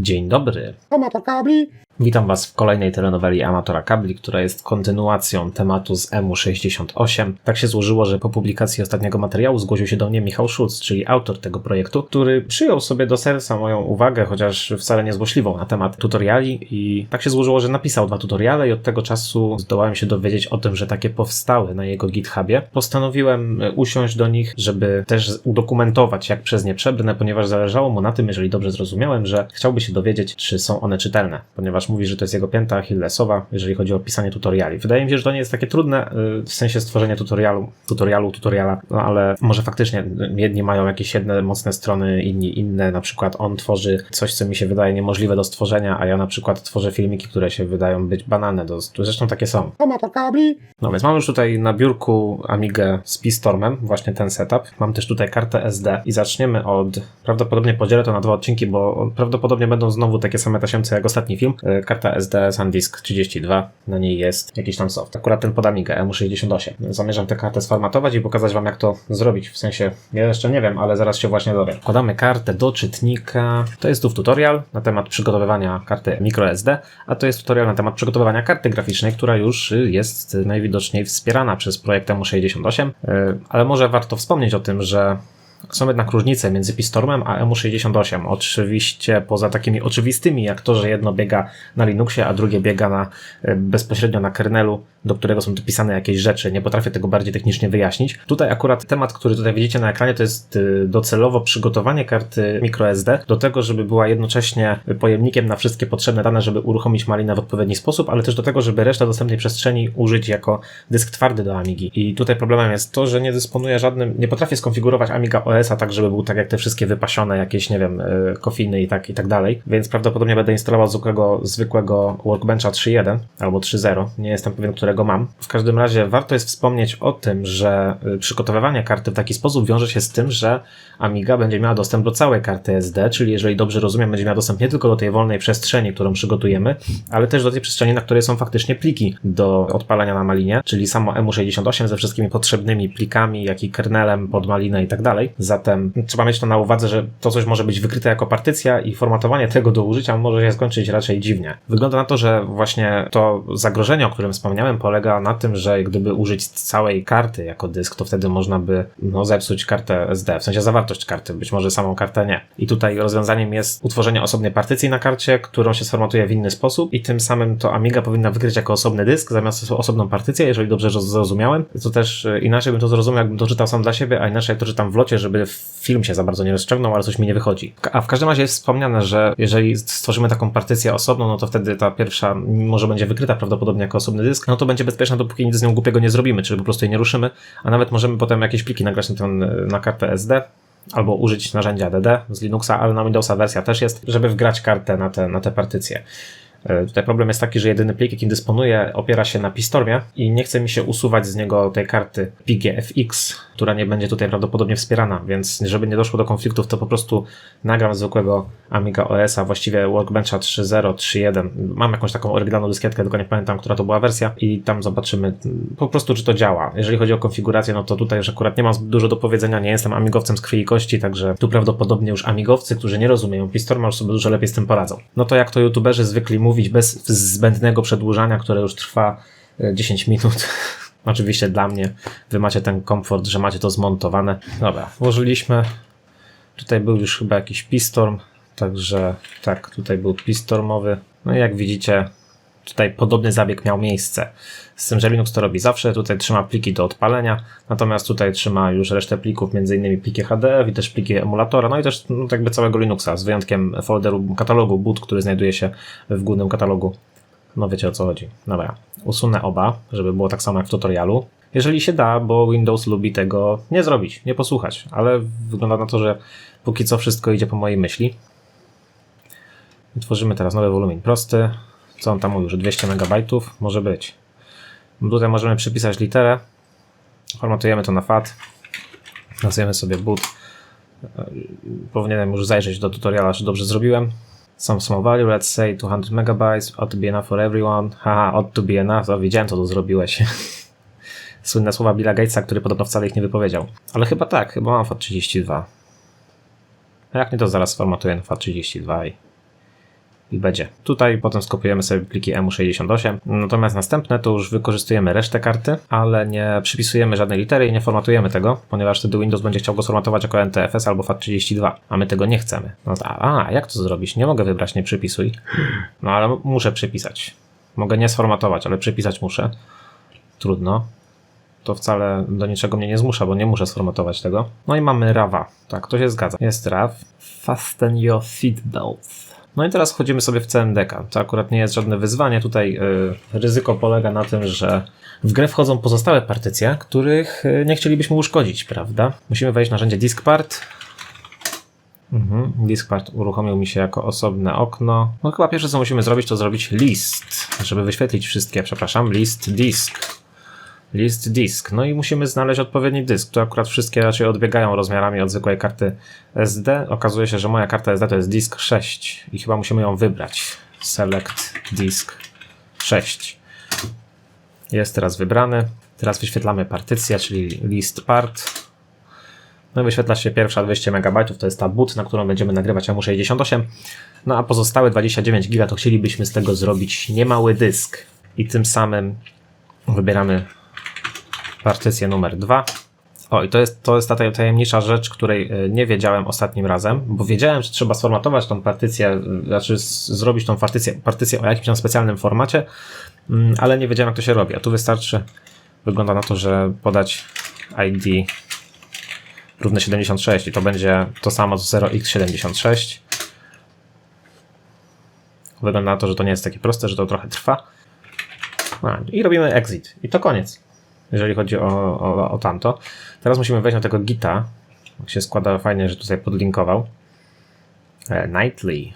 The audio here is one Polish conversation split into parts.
Dzień dobry. Amator kabli. Witam Was w kolejnej telenoweli Amatora Kabli, która jest kontynuacją tematu z EMU68. Tak się złożyło, że po publikacji ostatniego materiału zgłosił się do mnie Michał Schulz, czyli autor tego projektu, który przyjął sobie do serca moją uwagę, chociaż wcale niezłośliwą na temat tutoriali i tak się złożyło, że napisał dwa tutoriale i od tego czasu zdołałem się dowiedzieć o tym, że takie powstały na jego GitHubie. Postanowiłem usiąść do nich, żeby też udokumentować, jak przez nie przebrnę, ponieważ zależało mu na tym, jeżeli dobrze zrozumiałem, że chciałby się dowiedzieć, czy są one czytelne, ponieważ mówi, że to jest jego pięta Achillesowa, jeżeli chodzi o pisanie tutoriali. Wydaje mi się, że to nie jest takie trudne y, w sensie stworzenia tutorialu, tutorialu, tutoriala, no ale może faktycznie jedni mają jakieś jedne mocne strony, inni inne, na przykład on tworzy coś, co mi się wydaje niemożliwe do stworzenia, a ja na przykład tworzę filmiki, które się wydają być banalne, do, zresztą takie są. No więc mam już tutaj na biurku Amigę z P-Stormem, właśnie ten setup. Mam też tutaj kartę SD i zaczniemy od, prawdopodobnie podzielę to na dwa odcinki, bo prawdopodobnie będą znowu takie same tasiemce jak ostatni film. Karta SD SanDisk 32, na niej jest jakiś tam soft. Akurat ten pod Amigę EMU68. Zamierzam tę kartę sformatować i pokazać Wam jak to zrobić. W sensie, ja jeszcze nie wiem, ale zaraz się właśnie dowiem. Wkładamy kartę do czytnika. To jest tu tutorial na temat przygotowywania karty microSD, a to jest tutorial na temat przygotowywania karty graficznej, która już jest najwidoczniej wspierana przez projekt EMU68, Yy, ale może warto wspomnieć o tym, że są jednak różnice między Pistormem a EMU68. Oczywiście poza takimi oczywistymi, jak to, że jedno biega na Linuxie, a drugie biega na, e, bezpośrednio na kernelu, do którego są dopisane jakieś rzeczy. Nie potrafię tego bardziej technicznie wyjaśnić. Tutaj akurat temat, który tutaj widzicie na ekranie, to jest e, docelowo przygotowanie karty microSD do tego, żeby była jednocześnie pojemnikiem na wszystkie potrzebne dane, żeby uruchomić malinę w odpowiedni sposób, ale też do tego, żeby resztę dostępnej przestrzeni użyć jako dysk twardy do Amigi. I tutaj problemem jest to, że nie dysponuję żadnym, nie potrafię skonfigurować Amiga OS-a tak, żeby był tak jak te wszystkie wypasione jakieś, nie wiem, y, kofiny i tak, i tak dalej, więc prawdopodobnie będę instalował zwykłego, zwykłego Workbencha 3.1 albo 3.0, nie jestem pewien, którego mam. W każdym razie warto jest wspomnieć o tym, że y, przygotowywanie karty w taki sposób wiąże się z tym, że Amiga będzie miała dostęp do całej karty SD, czyli jeżeli dobrze rozumiem, będzie miała dostęp nie tylko do tej wolnej przestrzeni, którą przygotujemy, ale też do tej przestrzeni, na której są faktycznie pliki do odpalania na malinie, czyli samo EMU68 ze wszystkimi potrzebnymi plikami, jak i kernelem pod malinę i tak dalej. Zatem trzeba mieć to na uwadze, że to coś może być wykryte jako partycja i formatowanie tego do użycia może się skończyć raczej dziwnie. Wygląda na to, że właśnie to zagrożenie, o którym wspomniałem, polega na tym, że gdyby użyć całej karty jako dysk, to wtedy można by no, zepsuć kartę SD, w sensie zawartość karty, być może samą kartę nie. I tutaj rozwiązaniem jest utworzenie osobnej partycji na karcie, którą się sformatuje w inny sposób i tym samym to Amiga powinna wykryć jako osobny dysk zamiast osobną partycję, jeżeli dobrze zrozumiałem. To też e, inaczej bym to zrozumiał, jakbym to czytał sam dla siebie, a inaczej jak to czytam w locie, żeby film się za bardzo nie rozciągnął, ale coś mi nie wychodzi. A w każdym razie jest wspomniane, że jeżeli stworzymy taką partycję osobną, no to wtedy ta pierwsza, mimo że będzie wykryta prawdopodobnie jako osobny dysk, no to będzie bezpieczna, dopóki nic z nią głupiego nie zrobimy, czyli po prostu jej nie ruszymy, a nawet możemy potem jakieś pliki nagrać na, ten, na kartę SD, albo użyć narzędzia DD z Linuxa, ale na Windowsa wersja też jest, żeby wgrać kartę na te, na te partycje. Tutaj problem jest taki, że jedyny plik, jakim dysponuję, opiera się na Pistormie i nie chce mi się usuwać z niego tej karty PGFX, która nie będzie tutaj prawdopodobnie wspierana, więc żeby nie doszło do konfliktów, to po prostu nagram zwykłego Amiga OS-a, właściwie Workbencha 3.0, 3.1. Mam jakąś taką oryginalną dyskietkę, tylko nie pamiętam, która to była wersja i tam zobaczymy po prostu, czy to działa. Jeżeli chodzi o konfigurację, no to tutaj już akurat nie mam dużo do powiedzenia, nie jestem amigowcem z krwi i kości, także tu prawdopodobnie już amigowcy, którzy nie rozumieją Pistorma, już sobie dużo lepiej z tym poradzą. No to jak to youtuberzy zwykli mówić, bez zbędnego przedłużania, które już trwa 10 minut. Oczywiście dla mnie wy macie ten komfort, że macie to zmontowane. Dobra, włożyliśmy. Tutaj był już chyba jakiś pistorm, także tak, tutaj był pistormowy. No i jak widzicie, tutaj podobny zabieg miał miejsce. Z tym, że Linux to robi zawsze, tutaj trzyma pliki do odpalenia, natomiast tutaj trzyma już resztę plików, m.in. pliki HDF i też pliki emulatora, no i też no, jakby całego Linuxa, z wyjątkiem folderu katalogu boot, który znajduje się w głównym katalogu. No wiecie o co chodzi. Dobra, usunę oba, żeby było tak samo jak w tutorialu. Jeżeli się da, bo Windows lubi tego nie zrobić, nie posłuchać, ale wygląda na to, że póki co wszystko idzie po mojej myśli. Tworzymy teraz nowy wolumin prosty. Co on tam mówił, że 200 MB? Może być. Tutaj możemy przypisać literę. Formatujemy to na FAT. Nazwiemy sobie boot. Powinienem już zajrzeć do tutoriala, czy dobrze zrobiłem. Some small value, let's say 200 megabytes, ought to be enough for everyone. Haha, ought to be enough, to widziałem co tu zrobiłeś. Słynne słowa Billa Gatesa, który podobno wcale ich nie wypowiedział. Ale chyba tak, chyba mam FAT32. A jak nie to zaraz sformatuję na FAT32 i i będzie. Tutaj potem skopiujemy sobie pliki EMU68, natomiast następne to już wykorzystujemy resztę karty, ale nie przypisujemy żadnej litery i nie formatujemy tego, ponieważ wtedy Windows będzie chciał go sformatować jako NTFS albo FAT32, a my tego nie chcemy. No, a, jak to zrobić? Nie mogę wybrać nie przypisuj. No ale muszę przypisać. Mogę nie sformatować, ale przypisać muszę. Trudno. To wcale do niczego mnie nie zmusza, bo nie muszę sformatować tego. No i mamy RAWa. Tak, to się zgadza. Jest RAW. Fasten your seatbelts. No i teraz wchodzimy sobie w CMDK. To akurat nie jest żadne wyzwanie. Tutaj yy, ryzyko polega na tym, że w grę wchodzą pozostałe partycje, których yy, nie chcielibyśmy uszkodzić, prawda? Musimy wejść w narzędzie diskpart. Mhm. Diskpart uruchomił mi się jako osobne okno. No chyba pierwsze co musimy zrobić to zrobić list, żeby wyświetlić wszystkie, przepraszam, list disk. List disk. No i musimy znaleźć odpowiedni dysk. Tu akurat wszystkie raczej odbiegają rozmiarami od zwykłej karty SD. Okazuje się, że moja karta SD to jest disk 6 i chyba musimy ją wybrać. Select disk 6. Jest teraz wybrany. Teraz wyświetlamy partycję, czyli list part. No i wyświetla się pierwsza 200 MB, to jest ta boot, na którą będziemy nagrywać AMU68. No a pozostałe 29 GB to chcielibyśmy z tego zrobić niemały dysk. I tym samym wybieramy partycję numer 2. O, i to jest, to jest ta tajemnicza rzecz, której e, nie wiedziałem ostatnim razem, bo wiedziałem, że trzeba sformatować tą partycję, e, znaczy zrobić tą partycję, partycję o jakimś tam specjalnym formacie, mm, ale nie wiedziałem, jak to się robi. A tu wystarczy, wygląda na to, że podać ID równe 76 i to będzie to samo co 0x76. Wygląda na to, że to nie jest takie proste, że to trochę trwa. A, I robimy exit. I to koniec, jeżeli chodzi o, o, o tamto. Teraz musimy wejść na tego gita. Jak się składa fajnie, że tutaj podlinkował. E, nightly.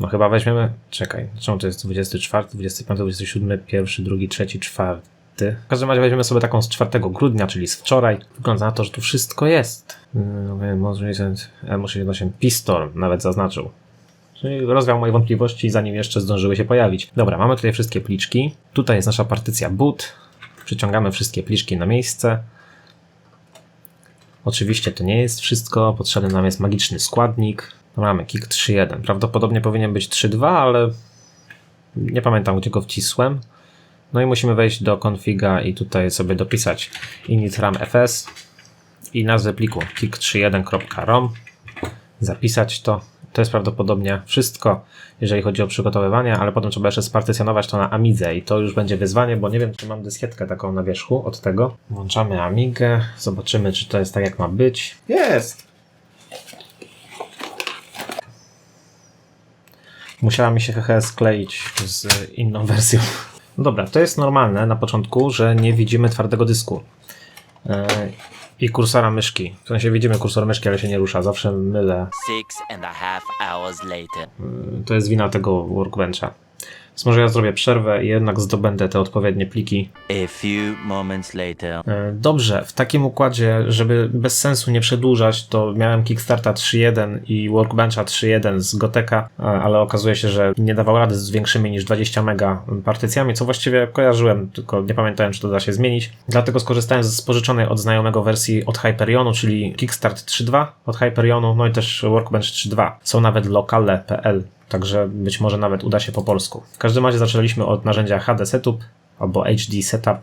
No chyba weźmiemy. Czekaj, czemu to jest 24, 25, 27, 1, 2, 3, 4. W każdym razie weźmiemy sobie taką z 4 grudnia, czyli z wczoraj. Wygląda na to, że tu wszystko jest. M68 Pistorm nawet zaznaczył. Czyli rozwiał moje wątpliwości, zanim jeszcze zdążyły się pojawić. Dobra, mamy tutaj wszystkie pliczki. Tutaj jest nasza partycja boot. Przyciągamy wszystkie pliczki na miejsce. Oczywiście to nie jest wszystko. Potrzebny nam jest magiczny składnik. No mamy kick 3.1. Prawdopodobnie powinien być 3.2, ale nie pamiętam gdzie go wcisłem. No i musimy wejść do konfiga i tutaj sobie dopisać init fs i nazwę pliku kick31.rom. Zapisać to. To jest prawdopodobnie wszystko, jeżeli chodzi o przygotowywanie, ale potem trzeba jeszcze spartycjonować to na Amidze i to już będzie wyzwanie, bo nie wiem, czy mam dyskietkę taką na wierzchu od tego. Włączamy Amigę, zobaczymy, czy to jest tak, jak ma być. Jest! Musiała mi się hehe skleić z inną wersją. No dobra, to jest normalne na początku, że nie widzimy twardego dysku. I kursora myszki. W sensie widzimy kursor myszki, ale się nie rusza. Zawsze mylę. To jest wina tego workbencha. Więc może ja zrobię przerwę i jednak zdobędę te odpowiednie pliki. A few moments later. E, Dobrze, w takim układzie, żeby bez sensu nie przedłużać, to miałem Kickstarta 3.1 i Workbencha 3.1 z Goteka, e, ale okazuje się, że nie dawał rady z większymi niż 20 mega partycjami, co właściwie kojarzyłem, tylko nie pamiętałem, czy to da się zmienić. Dlatego skorzystałem z pożyczonej od znajomego wersji od Hyperionu, czyli Kickstart 3.2 od Hyperionu, no i też Workbench 3.2. Są nawet lokale.pl Także być może nawet uda się po polsku. W każdym razie zaczęliśmy od narzędzia HD Setup albo HD Setup.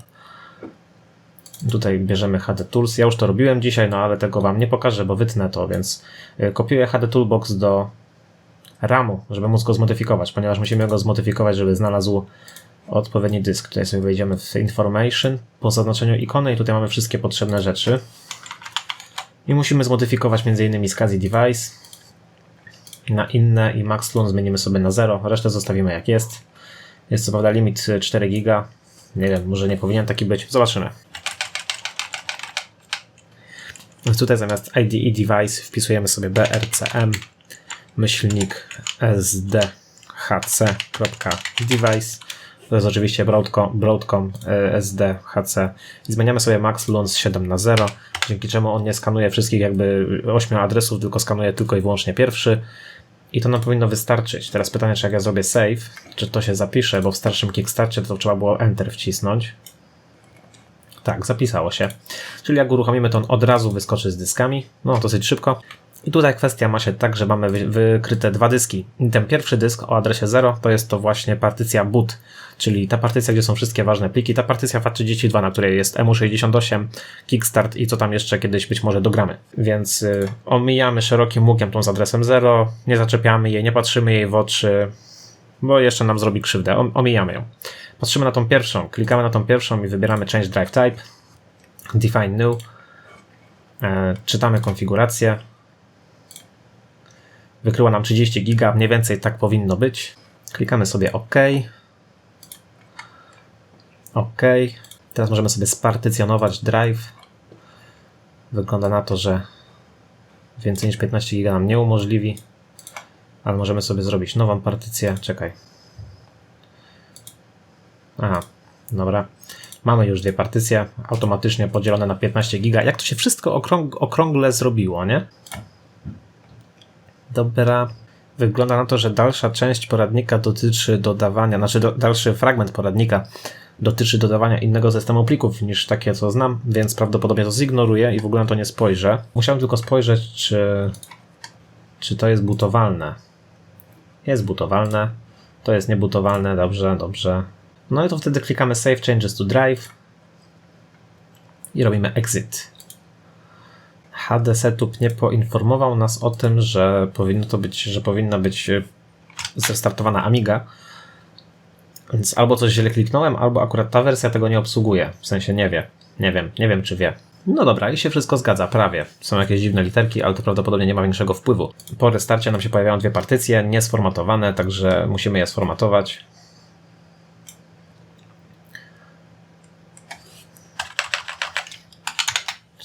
Tutaj bierzemy HD Tools. Ja już to robiłem dzisiaj, no ale tego Wam nie pokażę, bo wytnę to, więc y, kopiuję HD Toolbox do RAMu, żeby móc go zmodyfikować, ponieważ musimy go zmodyfikować, żeby znalazł odpowiedni dysk. Tutaj sobie wejdziemy w Information po zaznaczeniu ikony i tutaj mamy wszystkie potrzebne rzeczy. I musimy zmodyfikować m.in. SCSI Device, na inne i max loan zmienimy sobie na 0, resztę zostawimy jak jest. Jest co prawda limit 4 giga. Nie wiem, może nie powinien taki być. Zobaczymy. Więc tutaj zamiast IDE device wpisujemy sobie brcm myślnik sdhc.device. To jest oczywiście Broadcom, Broadcom SDHC. I zmieniamy sobie max loan z 7 na 0, dzięki czemu on nie skanuje wszystkich jakby 8 adresów, tylko skanuje tylko i wyłącznie pierwszy. I to nam powinno wystarczyć. Teraz pytanie, czy jak ja zrobię save, czy to się zapisze, bo w starszym Kickstarcie to trzeba było Enter wcisnąć. Tak, zapisało się. Czyli jak uruchomimy to on od razu wyskoczy z dyskami. No, dosyć szybko. I tutaj kwestia ma się tak, że mamy wy- wykryte dwa dyski. I ten pierwszy dysk o adresie 0 to jest to właśnie partycja boot, czyli ta partycja, gdzie są wszystkie ważne pliki. Ta partycja FAT32, na której jest EMU68, Kickstart i co tam jeszcze kiedyś być może dogramy. Więc y, omijamy szerokim łukiem tą z adresem 0, nie zaczepiamy jej, nie patrzymy jej w oczy, bo jeszcze nam zrobi krzywdę. Om- omijamy ją. Patrzymy na tą pierwszą, klikamy na tą pierwszą i wybieramy Change Drive Type, Define New, e, czytamy konfigurację, wykryła nam 30 giga, mniej więcej tak powinno być. Klikamy sobie OK. OK. Teraz możemy sobie spartycjonować drive. Wygląda na to, że więcej niż 15 giga nam nie umożliwi, ale możemy sobie zrobić nową partycję. Czekaj. Aha, dobra. Mamy już dwie partycje automatycznie podzielone na 15 giga. Jak to się wszystko okrąg okrągle zrobiło, nie? Dobra. Wygląda na to, że dalsza część poradnika dotyczy dodawania, znaczy do, dalszy fragment poradnika dotyczy dodawania innego systemu plików niż takie, co znam, więc prawdopodobnie to zignoruję i w ogóle na to nie spojrzę. Musiałem tylko spojrzeć, czy, czy to jest butowalne. Jest butowalne. To jest niebutowalne, dobrze, dobrze. No i to wtedy klikamy Save Changes to Drive i robimy Exit. HD Setup nie poinformował nas o tym, że powinno to być, że powinna być e, zrestartowana Amiga. Więc albo coś źle kliknąłem, albo akurat ta wersja tego nie obsługuje. W sensie nie wie. Nie wiem, nie wiem czy wie. No dobra, i się wszystko zgadza, prawie. Są jakieś dziwne literki, ale to prawdopodobnie nie ma większego wpływu. Po restarcie nam się pojawiają dwie partycje, niesformatowane, także musimy je sformatować.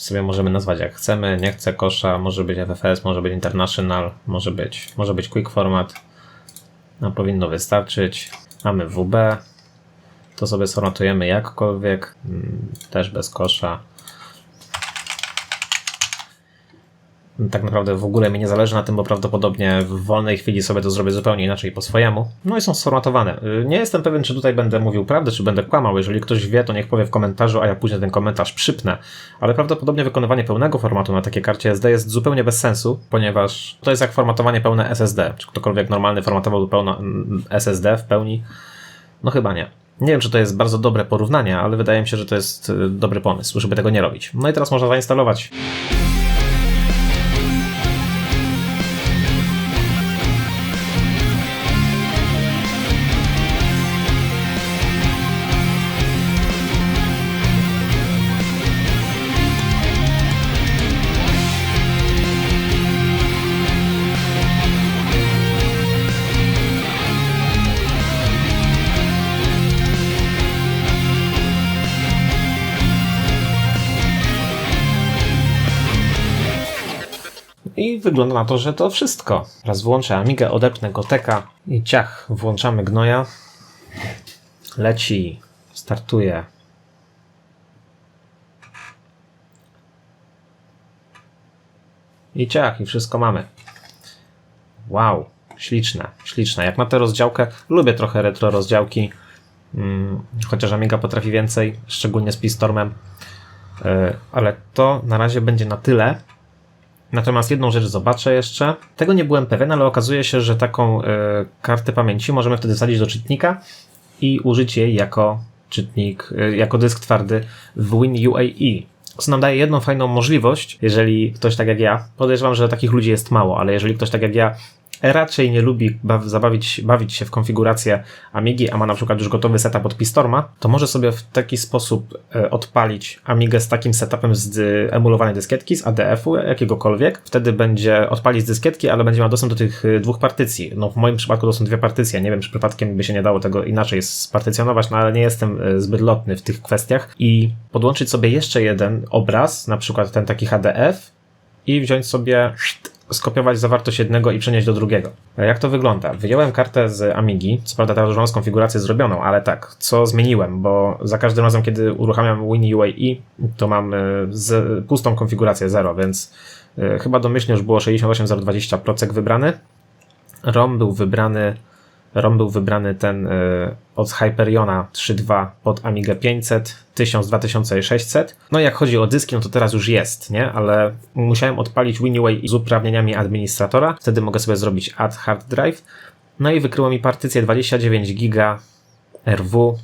Sobie możemy nazwać jak chcemy. Nie chcę kosza, może być FFS, może być International, może być, może być Quick Format. No, powinno wystarczyć. Mamy WB. To sobie sformatujemy jakkolwiek. Mm, Też bez kosza. Tak naprawdę w ogóle mi nie zależy na tym, bo prawdopodobnie w wolnej chwili sobie to zrobię zupełnie inaczej po swojemu. No i są sformatowane. Y, Nie jestem pewien, czy tutaj będę mówił prawdę, czy będę kłamał. Jeżeli ktoś wie, to niech powie w komentarzu, a ja później ten komentarz przypnę. Ale prawdopodobnie wykonywanie pełnego formatu na takiej karcie SD jest zupełnie bez sensu, ponieważ to jest jak formatowanie pełne SSD. Czy ktokolwiek normalny formatował pełno mm, SSD w pełni? No chyba nie. Nie wiem, czy to jest bardzo dobre porównanie, ale wydaje mi się, że to jest y, dobry pomysł, żeby tego nie robić. No i teraz można zainstalować I wygląda na to, że to wszystko. Raz włączę Amigę, odepnę Goteka i ciach, włączamy gnoja. Leci, startuje. I ciach, i wszystko mamy. Wow, śliczne, śliczne. Jak na tę rozdziałkę, lubię trochę retro rozdziałki, mm, chociaż Amiga potrafi więcej, szczególnie z Pistormem. Yy, ale to na razie będzie na tyle. Natomiast jedną rzecz zobaczę jeszcze. Tego nie byłem pewien, ale okazuje się, że taką e, kartę pamięci możemy wtedy wsadzić do czytnika i użyć jej jako czytnik, e, jako dysk twardy w WinUAE. Co nam daje jedną fajną możliwość, jeżeli ktoś tak jak ja, podejrzewam, że takich ludzi jest mało, ale jeżeli ktoś tak jak ja raczej nie lubi baw, zabawić, bawić się w konfigurację Amigi, a ma na przykład już gotowy setup od Pistorma, to może sobie w taki sposób e, odpalić Amigę z takim setupem z emulowanej dyskietki, z ADF-u jakiegokolwiek. Wtedy będzie odpalić z dyskietki, ale będzie miał dostęp do tych e, dwóch partycji. No w moim przypadku to są dwie partycje. Nie wiem, czy przypadkiem by się nie dało tego inaczej spartycjonować, no ale nie jestem e, zbyt lotny w tych kwestiach. I podłączyć sobie jeszcze jeden obraz, na przykład ten taki HDF i wziąć sobie skopiować zawartość jednego i przenieść do drugiego. A Jak to wygląda? Wyjąłem kartę z Amigi, co prawda już z konfigurację zrobioną, ale tak, co zmieniłem, bo za każdym razem, kiedy uruchamiam WinUAE, to mam y, z, pustą konfigurację 0, więc y, chyba domyślnie już było 68020 procek wybrany. ROM był wybrany ROM był wybrany ten y, od Hyperiona 3.2 pod Amigę 500, 1000, 2600. No jak chodzi o dyski, no to teraz już jest, nie? Ale musiałem odpalić WiniWay z uprawnieniami administratora. Wtedy mogę sobie zrobić add hard drive. No i wykryło mi partycję 29 giga RW.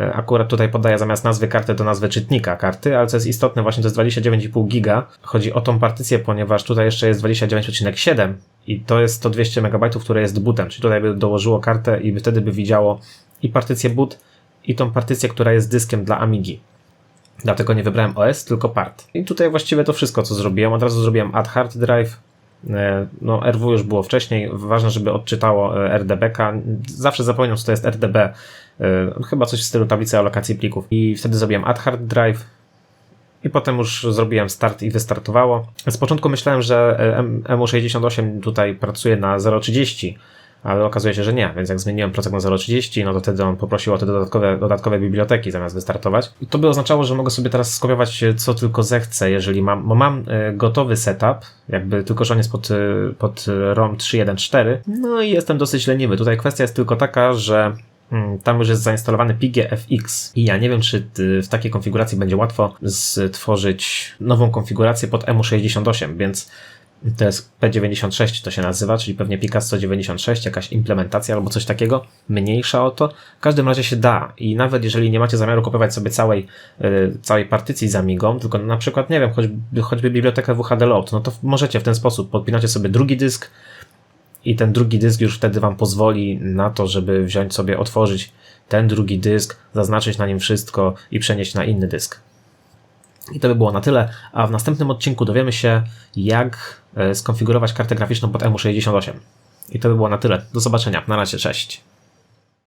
E, Akurat tutaj podaję zamiast nazwy karty to nazwę czytnika karty, ale co jest istotne, właśnie to jest 29,5 giga. Chodzi o tą partycję, ponieważ tutaj jeszcze jest 29,7 i to jest to 200 MB, które jest bootem, czyli tutaj by dołożyło kartę i by wtedy by widziało i partycję boot, i tą partycję, która jest dyskiem dla Amigi. Dlatego nie wybrałem OS, tylko part. I tutaj właściwie to wszystko, co zrobiłem. Od razu zrobiłem add hard drive. E, No, RW już było wcześniej. Ważne, żeby odczytało e, RDBK. Zawsze zapominam, co to jest RDB. E, Chyba coś w stylu tablicy alokacji plików. I wtedy zrobiłem add hard drive. I potem już zrobiłem start i wystartowało. Z początku myślałem, że e, M- MU68 tutaj pracuje na 0.30, ale okazuje się, że nie, więc jak zmieniłem procek na 0.30, no to wtedy on poprosił o te dodatkowe, dodatkowe biblioteki zamiast wystartować. I to by oznaczało, że mogę sobie teraz skopiować e, co tylko zechcę, jeżeli mam, bo mam e, gotowy setup, jakby tylko, że on jest pod, pod ROM 3.1.4, no i jestem dosyć leniwy. Tutaj kwestia jest tylko taka, że Tam już jest zainstalowany PGFX i ja nie wiem, czy y, w takiej konfiguracji będzie łatwo stworzyć nową konfigurację pod EMU68, więc to jest P96 to się nazywa, czyli pewnie Picasso 96, jakaś implementacja albo coś takiego, mniejsza o to. W każdym razie się da i nawet jeżeli nie macie zamiaru kopiować sobie całej, y, całej partycji z Amigą, tylko na przykład, nie wiem, choćby, choćby bibliotekę WHD Load, no to możecie w ten sposób, podpinacie sobie drugi dysk, i ten drugi dysk już wtedy Wam pozwoli na to, żeby wziąć sobie, otworzyć ten drugi dysk, zaznaczyć na nim wszystko i przenieść na inny dysk. I to by było na tyle, a w następnym odcinku dowiemy się, jak e, skonfigurować kartę graficzną pod EMU68. I to by było na tyle. Do zobaczenia. Na razie, cześć.